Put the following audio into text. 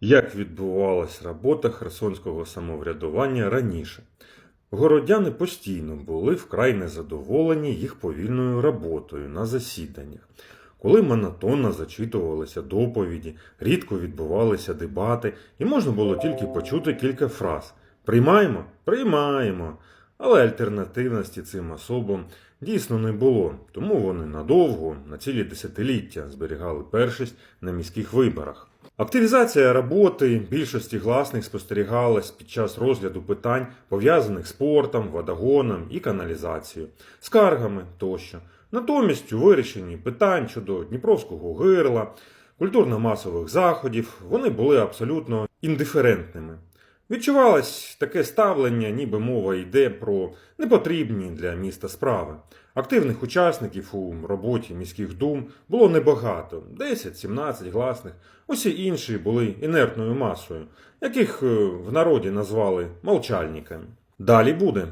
Як відбувалась робота херсонського самоврядування раніше? Городяни постійно були вкрай незадоволені їх повільною роботою на засіданнях. Коли монотонно зачитувалися доповіді, рідко відбувалися дебати, і можна було тільки почути кілька фраз: Приймаємо? Приймаємо. Але альтернативності цим особам дійсно не було, тому вони надовго, на цілі десятиліття, зберігали першість на міських виборах. Активізація роботи більшості гласних спостерігалась під час розгляду питань, пов'язаних з спортом, водогоном і каналізацією, скаргами тощо. Натомість у вирішенні питань щодо Дніпровського гирла, культурно-масових заходів вони були абсолютно індиферентними. Відчувалось таке ставлення, ніби мова йде про непотрібні для міста справи. Активних учасників у роботі міських дум було небагато 10-17 гласних. Усі інші були інертною масою, яких е, в народі назвали молчальниками. Далі буде.